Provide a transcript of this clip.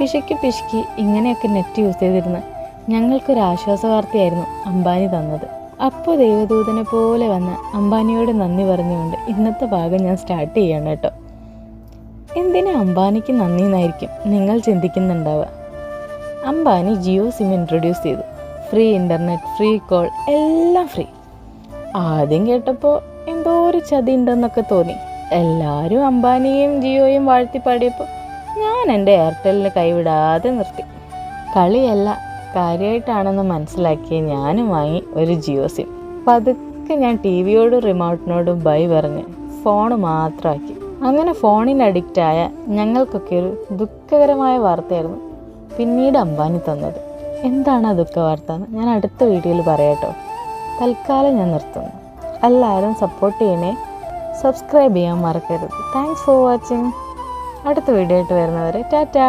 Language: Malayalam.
പിശുക്കി പിശുക്കി ഇങ്ങനെയൊക്കെ നെറ്റ് യൂസ് ചെയ്തിരുന്ന ഞങ്ങൾക്കൊരു ആശ്വാസ വാർത്തയായിരുന്നു അംബാനി തന്നത്. അപ്പോൾ ദൈവദൂതനെ പോലെ വന്ന് അംബാനിയോട് നന്ദി പറഞ്ഞുകൊണ്ട് ഇന്നത്തെ ഭാഗം ഞാൻ സ്റ്റാർട്ട് ചെയ്യണം കേട്ടോ. എന്തിനാ അംബാനിക്ക് നന്ദി എന്നായിരിക്കും നിങ്ങൾ ചിന്തിക്കുന്നുണ്ടാവുക? അംബാനി ജിയോ സിം ഇൻട്രൊഡ്യൂസ് ചെയ്തു. ഫ്രീ ഇന്റർനെറ്റ് ഫ്രീ കോൾ എല്ലാം ഫ്രീ ആദ്യം കേട്ടപ്പോൾ എന്തോ ഒരു ചതി ഉണ്ടെന്നൊക്കെ തോന്നി. എല്ലാവരും അംബാനിയെയും ജിയോയും വാഴ്ത്തി പാടിയപ്പോൾ ഞാൻ എന്റെ എയർടെല്ലിന് കൈവിടാതെ നിർത്തി. കളിയല്ല കാര്യമായിട്ടാണെന്ന് മനസ്സിലാക്കിയ ഞാനും വാങ്ങി ഒരു ജിയോ സിം. പതുക്കെ ഞാൻ ടി വിയോടും റിമോട്ടിനോടും ബൈ പറഞ്ഞ് ഫോൺ മാത്രമാക്കി അങ്ങനെ ഫോണിന് അഡിക്റ്റായ ഞങ്ങൾക്കൊക്കെ ഒരു ദുഃഖകരമായ വാർത്തയായിരുന്നു പിന്നീട് അംബാനി തന്നത്. എന്താണ് ആ ദുഃഖ വാർത്ത എന്ന് ഞാൻ അടുത്ത വീഡിയോയിൽ പറയാട്ടോ. തൽക്കാലം ഞാൻ നിർത്തുന്നു. എല്ലാവരും സപ്പോർട്ട് ചെയ്യണേ. സബ്സ്ക്രൈബ് ചെയ്യാൻ മറക്കരുത്. താങ്ക്സ് ഫോർ വാച്ചിങ് അടുത്ത വീഡിയോ ആയിട്ട് വരുന്നവരെ ടാറ്റാ